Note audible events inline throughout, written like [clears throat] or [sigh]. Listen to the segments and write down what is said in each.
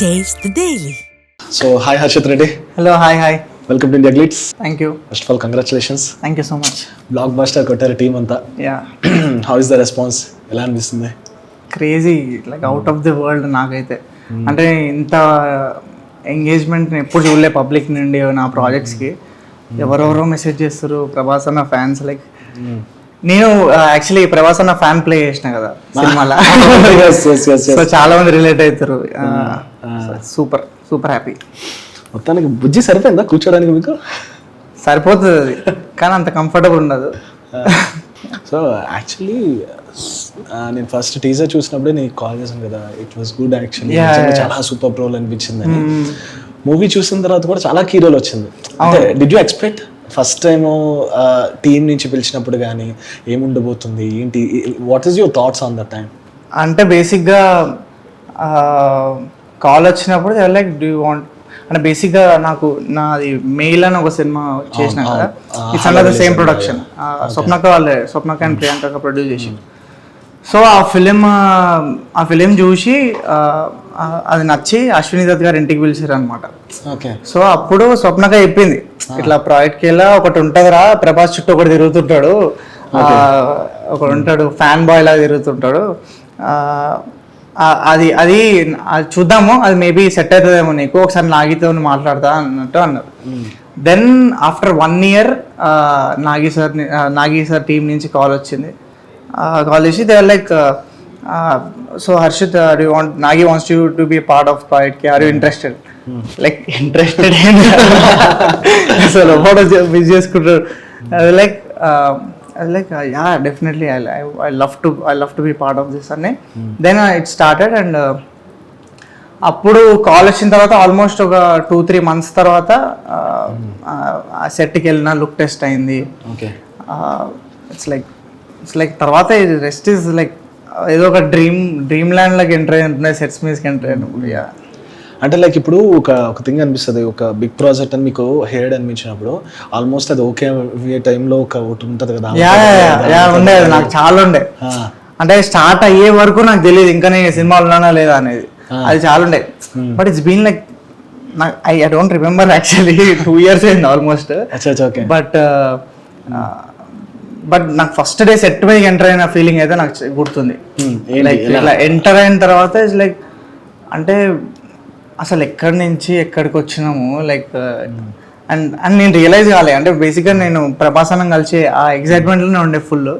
Taste [clears throat] the Daily. So hi Harshith Reddy hello hi hi welcome to IndiaGlitz thank you first of all congratulations thank you so much blockbuster కొట్టారు team అంతా. Yeah how is the response ఎలా అనిపిస్తుంది? Crazy like out of the world నాకైతే. అంటే ఇంత engagement ఎప్పుడు చూడలే public నుండి నా ప్రాజెక్ట్స్కి ఎవరెవరో మెసేజ్ చేస్తారు ప్రభాస్ అన్న ఫ్యాన్స్ లైక్ నేను యాక్చువల్లీ ప్రభాస్ అన్న ఫ్యాన్ ప్లే చేసిన కదా సినిమాలో. [laughs] సో చాలా మంది రిలేట్ అవుతారు. సూపర్ సూపర్ హ్యాపీ మొత్తానికి బుజ్జి సరిపోయిందా కూర్చోడానికి మీకు? సరిపోతుంది అది. కానీ అంత కంఫర్టబుల్ ఉండదు. సో యాక్చువల్లీ నేను ఫస్ట్ టీజర్ చూసినప్పుడే నీకు కాల్ చేశాను కదా. It was good actually. చాలా సూపర్ రోల్ అనిపించింది అని మూవీ చూసిన తర్వాత కూడా చాలా కీ రోల్ వచ్చింది. అంటే did you expect first time team నుంచి పిలిచినప్పుడు కానీ ఏముండబోతుంది? ఏంటి what is your thoughts on that time అంటే బేసిక్గా కాల్ వచ్చినప్పుడు లైక్ డూ వాంట్ అంటే బేసిక్గా నాకు నాది మెయిల్ అని ఒక సినిమా చేసిన కదా? It's under the same production స్వప్నక వాళ్ళే స్వప్నక అండ్ ప్రియాంక ప్రొడ్యూస్ చేసి సో ఆ ఫిలిం ఆ ఫిలిం చూసి అది నచ్చి అశ్విని దత్ గారు ఇంటికి పిలిచారు అనమాట ఓకే. సో అప్పుడు స్వప్నక చెప్పింది ఇట్లా ప్రాజెక్ట్కి వెళ్ళా ఒకటి ఉంటుందిరా ప్రభాస్ చుట్టూ ఒకటి తిరుగుతుంటాడు. ఒకడు ఉంటాడు ఫ్యాన్ బాయ్ లాగా తిరుగుతుంటాడు. అది అది చూద్దాము అది మేబీ సెట్ అవుతుందేమో నీకు ఒకసారి నాగితో మాట్లాడతా అన్నట్టు అన్నారు. Then after one year Nagi sir Nagi sir team నుంచి కాల్ వచ్చింది. కాల్ చేసి they like so Harshith you want Nagi wants you to be part of project are you interested like interested అసలు ఫోటో మిస్ చేసుకుంటారు అది like అది like yeah definitely I I love to I love to be part of this అని then it started and అప్పుడు call వచ్చిన తర్వాత almost ఒక two three months తర్వాత ఆ సెట్కి వెళ్ళిన లుక్ టెస్ట్ అయింది. ఇట్స్ లైక్ ఇట్స్ లైక్ తర్వాత రెస్ట్ ఇస్ లైక్ ఏదో ఒక డ్రీమ్ డ్రీమ్ ల్యాండ్ లాగా ఎంటర్ అయి సెట్స్ మీదకి ఎంటర్ అయినప్పుడు యా అంటే లైక్ ఇప్పుడు ఒక ఒక థింగ్ అనిపిస్తుంది ఒక బిగ్ ప్రాజెక్ట్ అని మీకు హేడ్ అనిపించినప్పుడు ఆల్మోస్ట్ అది ఓకే టైంలో ఒక ఒకటి ఉంటుంది కదా. యా యా ఉండేది నాకు చాలా ఉండే. అంటే స్టార్ట్ అయ్యే వరకు నాకు తెలియదు ఇంకా నేను సినిమాలు ఉన్నానా లేదా అనేది. అది చాలా ఉండే. బట్ ఇట్స్ బీన్ లైక్ నాకు I I don't remember actually two years అయింది ఆల్మోస్ట్ బట్ బట్ నాకు ఫస్ట్ డే సెట్ మీద ఎంటర్ అయిన ఫీలింగ్ అయితే నాకు గుర్తుంది? లైక్? ఇట్లా ఎంటర్ అయిన తర్వాత ఇట్స్ లైక్ అంటే అసలు ఎక్కడి నుంచి ఎక్కడికి వచ్చినాము లైక్ అండ్ అండ్ నేను రియలైజ్ కాలే. అంటే బేసిక్గా నేను ప్రభాసనం కలిసి ఆ ఎగ్జైట్మెంట్లోనే ఉండే ఫుల్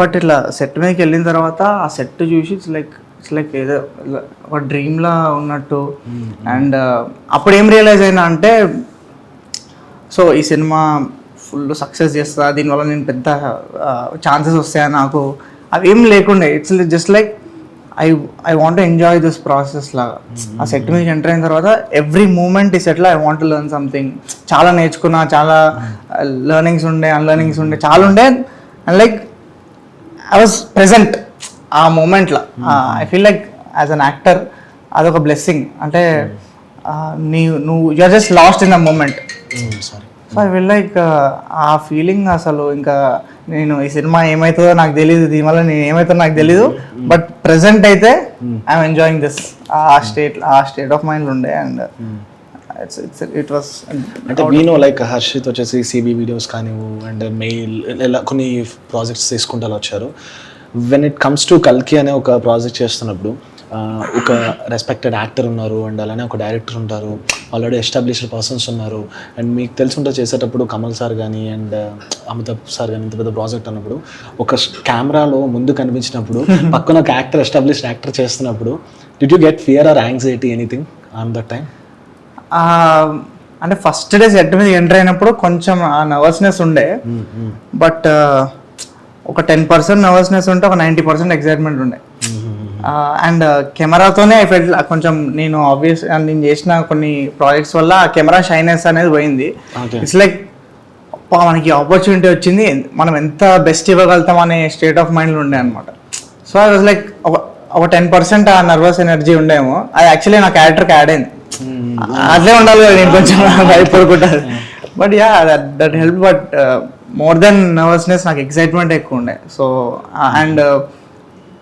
బట్ ఇట్లా సెట్ మీదకి వెళ్ళిన తర్వాత ఆ సెట్ చూసి ఇట్స్ లైక్ ఇట్స్ లైక్ ఏదో ఒక డ్రీమ్లా ఉన్నట్టు. అండ్ అప్పుడు ఏం రియలైజ్ అయినా అంటే సో ఈ సినిమా ఫుల్ సక్సెస్ చేస్తా దీనివల్ల నేను పెద్ద ఛాన్సెస్ వస్తాయా నాకు? అవేం లేకుండే. It's just like I I want enjoy this process లాగా. ఆ సెట్ మీద ఎంటర్ అయిన తర్వాత ఎవ్రీ మూమెంట్ ఈ సెట్లో ఐ వాంట్ లెర్న్ సంథింగ్ చాలా నేర్చుకున్నా చాలా లెర్నింగ్స్ ఉండే అన్లర్నింగ్స్ ఉండే చాలా ఉండే. And like I was present ఆ మూమెంట్లో I feel like as an actor అదొక బ్లెస్సింగ్ అంటే నీ నువ్వు you're just lost in the moment sorry so I will like ఆ ఫీలింగ్ అసలు ఇంకా నేను ఈ సినిమా ఏమవుతుందో నాకు తెలియదు దీనివల్ల నేను ఏమవుతుందో నాకు తెలీదు. బట్ ప్రెసెంట్ అయితే I'm enjoying this uh state uh state of mind ఉండే అండ్ ఇట్ వాస్ అంటే వీనో లైక్ హర్షిత్ వచ్చేసి సిబి వీడియోస్ కానివ్వు అండ్ మెయిల్ ఇలా కొన్ని ప్రాజెక్ట్స్ తీసుకుంటూ వచ్చారు. వెన్ ఇట్ కమ్స్ టు కల్కి అనే ఒక ప్రాజెక్ట్ చేస్తున్నప్పుడు ఒక రెస్పెక్టెడ్ యాక్టర్ ఉన్నారు అండ్ అలానే ఒక డైరెక్టర్ ఉంటారు. ఆల్రెడీ ఎస్టాబ్లిష్డ్ పర్సన్స్ ఉన్నారు. అండ్ మీకు తెలిసి ఉంటే చేసేటప్పుడు కమల్ సార్ కానీ అండ్ అమితాబ్ సార్ కానీ ఇంత పెద్ద ప్రాజెక్ట్ అన్నప్పుడు ఒక కెమెరాలో ముందు కనిపించినప్పుడు [laughs] పక్కన ఒక యాక్టర్ ఎస్టాబ్లిష్డ్ యాక్టర్ చేస్తున్నప్పుడు did you get fear or anxiety anything on that time అంటే ఫస్ట్ డే సెట్ మీద ఎంటర్ అయినప్పుడు కొంచెం ఆ నర్వస్నెస్ ఉండే. బట్ ఒక టెన్ పర్సెంట్ నర్వస్నెస్ ఉంటే ఒక నైంటీ పర్సెంట్ ఎక్సైట్మెంట్ ఉండే. అండ్ కెమెరాతోనే ఐ ఫెల్ కొంచెం నేను ఆబ్వియస్ నేను చేసిన కొన్ని ప్రాజెక్ట్స్ వల్ల ఆ కెమెరా షైనెస్ అనేది పోయింది. ఇట్స్ లైక్ మనకి ఆపర్చునిటీ వచ్చింది. మనం ఎంత బెస్ట్ ఇవ్వగలుగుతాం అనే స్టేట్ ఆఫ్ మైండ్లో ఉండే అనమాట సో ఐ వాజ్ లైక్ ఒక టెన్ పర్సెంట్ ఆ నర్వస్ ఎనర్జీ ఉండేమో. అది యాక్చువల్లీ నా క్యారెక్టర్కి యాడ్ అయింది. అట్లే ఉండాలి కదా నేను కొంచెం భయపడకుండా but ya that that help but more than nervousness నాకు ఎక్సైట్మెంట్ ఎక్కువ ఉండే. సో అండ్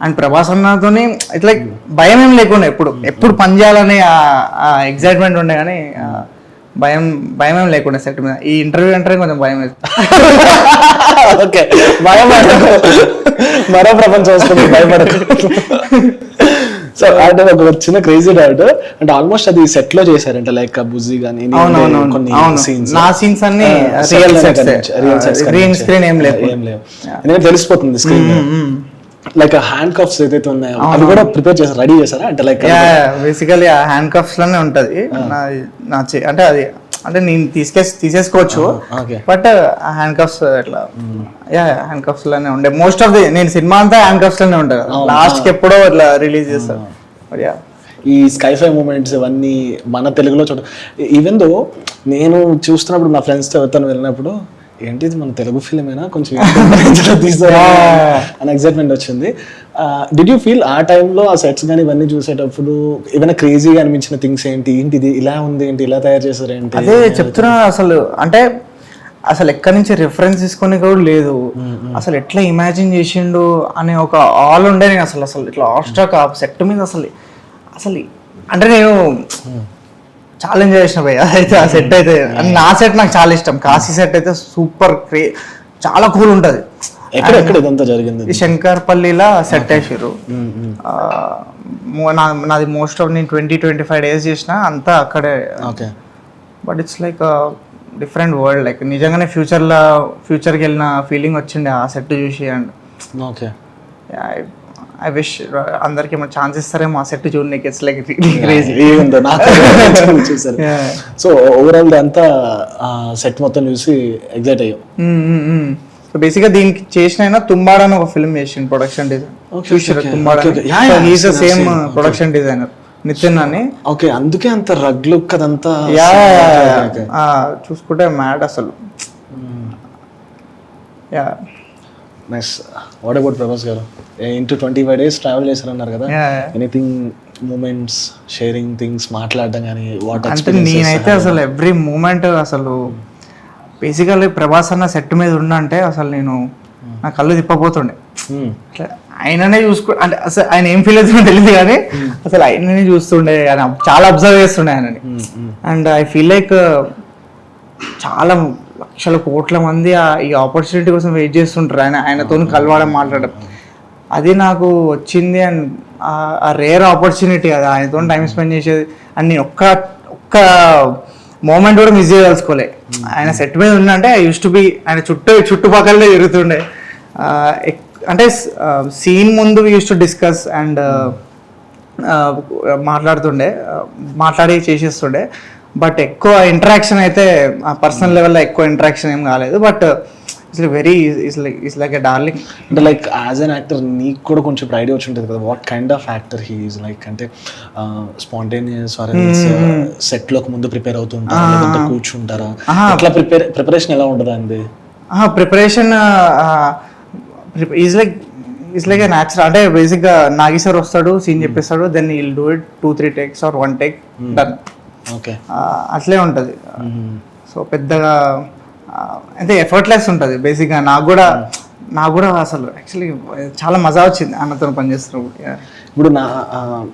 అండ్ ప్రభాస్ అన్నతోని ఇట్లా భయం ఏం లేకుండా ఎప్పుడు ఎప్పుడు పని చేయాలని ఆ ఎగ్జైట్మెంట్ ఉండే కానీ భయం భయం ఏం లేకుండా సెట్ మీద. ఈ ఇంటర్వ్యూ అంటే కొంచెం భయం ఓకే [laughs] భయపడకు మరో ప్రపంచం వస్తుంది భయపడకు. సో అంటే ఒక చిన్న క్రేజీ డౌట్ అంటే ఆల్మోస్ట్ అది సెట్లో చేశారంట లైక్ బుజీ గానీ కొన్ని సీన్స్ నా సీన్స్ అన్ని రియల్ సెట్స్ గ్రీన్ స్క్రీన్ ఏం లేదు ఏం లేవు. తెలిసిపోతుంది స్క్రీన్ లైక్ హ్యాండ్ కప్స్ ఏదైతే ఉన్నాయో అవి కూడా ప్రిపేర్ చేశారు రెడీ చేశారా అంటే లైక్ బేసికలీ ఆ హ్యాండ్ కఫ్స్లోనే ఉంటది. నా నా అంటే అది అంటే నేను తీసుకే తీసేసుకోవచ్చు బట్ హ్యాండ్ కఫ్స్ ఇట్లా యా హ్యాండ్ కఫ్స్లోనే ఉండే. మోస్ట్ ఆఫ్ ది నేను సినిమా అంతా హ్యాండ్ కఫ్స్లోనే ఉంటాను లాస్ట్కి ఎప్పుడో ఇట్లా రిలీజ్ చేస్తాను yeah. ఈ స్కైఫై మూమెంట్స్ ఇవన్నీ మన తెలుగులో చూడ ఈవెన్ దో నేను చూస్తున్నప్పుడు నా ఫ్రెండ్స్తో ఎవరితో వెళ్ళినప్పుడు ఏంటి ఇది మన తెలుగు ఫిలిమేనా? కొంచెం [laughs] అని ఎక్సైట్మెంట్ వచ్చింది. డిడ్ యూ ఫీల్ ఆ టైంలో ఆ సెట్స్ కానీ ఇవన్నీ చూసేటప్పుడు ఏమైనా క్రేజీగా అనిపించిన థింగ్స్ ఏంటి? ఏంటి ఇది ఇలా ఉంది ఏంటి? ఇలా తయారు చేశారు ఏంటి? అదే చెప్తున్నా అసలు అంటే అసలు ఎక్కడి నుంచి రిఫరెన్స్ తీసుకొని కూడా లేదు. అసలు ఎట్లా ఇమాజిన్ చేసిండు అనే ఒక ఆల్ ఉండే నేను అసలు అసలు ఇట్లా ఆస్ట్రాక్ ఆ సెట్ మీద అసలు అసలు అంటే నేను ఎంజాయ్ చేసిన భయ్య. అయితే ఆ సెట్ అయితే అండ్ నా సెట్ నాకు చాలా ఇష్టం. కాశీ సెట్ అయితే సూపర్ క్రే చాలా కూల్ ఉంటది. ఎక్కడ ఎక్కడ ఇదంతా జరిగింది? శంకర్పల్లిలో సెట్ వేసారు నాది మోస్ట్ ఆఫ్ నేను ట్వంటీ ట్వంటీ ఫైవ్ డేస్ చేసిన అంతా అక్కడే. Okay but it's like different world like నిజంగానే ఫ్యూచర్లో ఫ్యూచర్కి వెళ్ళిన ఫీలింగ్ వచ్చిండే ఆ సెట్ చూసి. అండ్ ఓకే ఐ విష్ అందరికి ఏమైనా ఛాన్స్ ఇస్తారేమో ఆ సెట్ చూడడానికి ఇట్స్ లైక్ ఏముందో నాకు చూసారు సో ఓవరాల్ అంతా సెట్ మొత్తం చూసి ఎగ్జైట్ అయ్యాం. సో బేసిక్గా దీనికి చేసిన అయినా తుంబాడ అని ఒక ఫిల్మ్ చేసిండు ప్రొడక్షన్ డిజైన్ చూసారు. Tumbbad I've same. Production designer Nitin అని ఓకే అందుకే అంత రగ్ లుక్ అదంతా యా okay. చూసుకుంటే మ్యాడ్ అసలు. Yeah nice what about Prabhas garu? Into twenty five days travel చేశారన్నారు కదా. ఎనీథింగ్ మూమెంట్స్ షేరింగ్ థింగ్స్ మాట్లాడడం కానీ వాట్ అంటే నేనైతే అసలు ఎవ్రీ మూమెంట్ అసలు బేసికల్లీ ప్రభాస్ అన్న సెట్ మీద ఉండంటే అసలు నేను నా కళ్ళు తిప్పబోతుండే. అట్లా ఆయననే చూసుకో అంటే అసలు ఆయన ఏం ఫీల్ అవుతుందో తెలియదు కానీ అసలు ఆయననే చూస్తుండే ఆయన చాలా అబ్జర్వ్ చేస్తుండే ఆయనని. అండ్ ఐ ఫీల్ లైక్ చాలా లక్షల కోట్ల మంది ఆ- ఈ ఆపర్చునిటీ కోసం వెయిట్ చేస్తుంటారు. ఆయన ఆయనతో కలవడం మాట్లాడడం. అది నాకు వచ్చింది అండ్ ఆ రేర్ ఆపర్చునిటీ అది. ఆయనతో టైం స్పెండ్ చేసేది. అండ్ నేను ఒక్క ఒక్క మూమెంట్ కూడా మిస్ చేయదలుచుకోలే. ఆయన సెట్ మీద ఉన్నంటే ఐ యూస్ టు బి ఆయన చుట్టూ చుట్టుపక్కలనే తిరుగుతుండే. అంటే సీన్ ముందు యూస్ టు డిస్కస్ అండ్ మాట్లాడుతుండే. మాట్లాడి చేసేస్తుండే. బట్ ఎక్కువ ఇంటరాక్షన్ అయితే పర్సనల్ లెవెల్లో ఎక్కువ ఇంటరాక్షన్ ఏం కాలేదు. But it's very it's like it's like a darling అంటే లైక్ యాజ్ అన్ యాక్టర్ నీకు కూడా కొంచెం ఐడియా వచ్చి ఉంటుంది కదా what kind of actor he is like అంటే స్పాంటేనియస్ సెట్లోకి ముందు ప్రిపేర్ అవుతుంటారా లేదంటే కూర్చుంటారా? అట్లా ప్రిపేర్ ప్రిపరేషన్ ఎలా ఉంటుంది అండి? Preparation is like is like a natural అంటే బేసిక్గా నాగేశ్వర్ వస్తాడు సీన్ చెప్పేస్తాడు then will do it two three takes or one take done అట్లే ఉంటుంది. సో పెద్దగా అంటే ఎఫర్ట్లెస్ ఉంటుంది. బేసిక్గా నాకు కూడా నాకు కూడా అసలు యాక్చువల్లీ చాలా మజా వచ్చింది అన్నతో పనిచేస్తున్నప్పుడు. ఇప్పుడు నా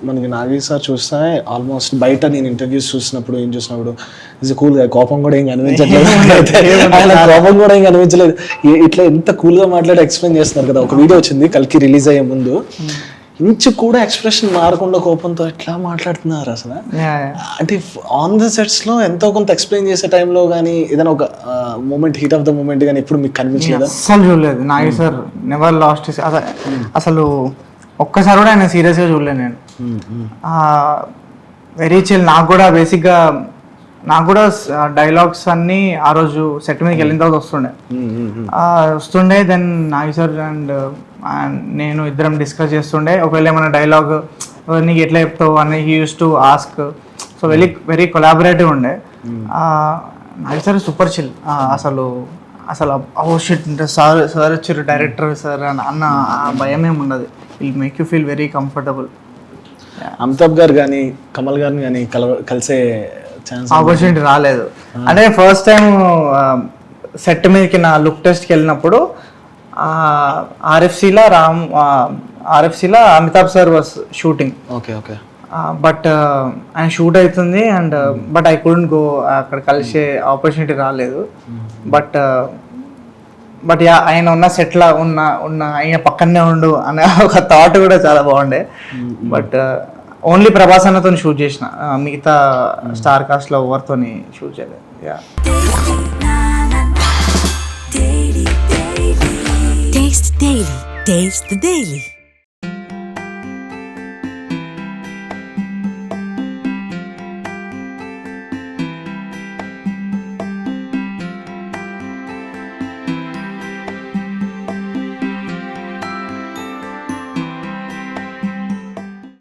మనకి నాగేష్ సార్ చూస్తే ఆల్మోస్ట్ బయట నేను ఇంటర్వ్యూస్ చూసినప్పుడు ఏం చూసినప్పుడు ఇస్ కూల్గా కోపం కూడా ఏం కనిపించట్లేదు. [laughs] ఆయన కోపం కూడా ఏం కనిపించలేదు ఇట్లా ఎంత కూల్గా మాట్లాడి ఎక్స్ప్లెయిన్ చేస్తున్నారు కదా. ఒక వీడియో వచ్చింది కల్కి రిలీజ్ అయ్యే ముందు. ఇంచు కూడా ఎక్స్ప్రెషన్ మారకుండా కోపంతో ఎట్లా మాట్లాడుతున్నారు అసలు. అంటే ఆన్ ద సెట్స్లో ఎంతో కొంత ఎక్స్ప్లెయిన్ చేసే టైంలో కానీ ఏదైనా ఒక moment heat of the moment కానీ ఎప్పుడు మీకు కనిపించలేదా? అస్సలు చూడలేదు. నాగేశ్వర్ నెవర్ లాస్ట్ అసలు అసలు ఒక్కసారి కూడా ఆయన సీరియస్గా చూడలేదు నేను. వెరీ చిల్ నాకు కూడా బేసిక్గా నాకు కూడా డైలాగ్స్ అన్నీ ఆ రోజు సెట్ మీదకి వెళ్ళిన తర్వాత వస్తుండే. వస్తుండే దెన్ నాగేశ్వర్ అండ్ నేను ఇద్దరం డిస్కస్ చేస్తుండే. ఒకవేళ ఏమైనా డైలాగ్ నీకు ఎట్లా చెప్తావు? అని he use to ask so very very collaborative ఉండే. నాగేశ్వర్ సూపర్ చిల్ అసలు అసలు ఓ షిట్ సార్ సార్ వచ్చారు డైరెక్టర్ సార్ అని అన్న భయం ఏమి ఉండదు. Will make you feel very comfortable Amitabh garu కానీ కమల్ గారిని కానీ కల కలిసే ఆపర్చునిటీ రాలేదు. అంటే ఫస్ట్ టైం సెట్ మీదకి నా లుక్ టెస్ట్కి వెళ్ళినప్పుడు ఆర్ఎఫ్సిలో Ram ఆర్ఎఫ్సిలో Amitabh sir was shooting okay okay but ఆయన షూట్ అవుతుంది and but I couldn't go అక్కడ కలిసే ఆపర్చునిటీ రాలేదు. బట్ బట్ యా ఆయన ఉన్న సెట్లో ఉన్న ఉన్న ఆయన పక్కనే ఉండు అనే [laughs] ఒక థాట్ కూడా చాలా బాగుండే. బట్ ఓన్లీ ప్రభాస్ అన్నతో షూట్ చేసిన. మిగతా స్టార్ కాస్ట్లో ఎవరితో షూట్ చేయలేదు. Yeah Taste the Daily.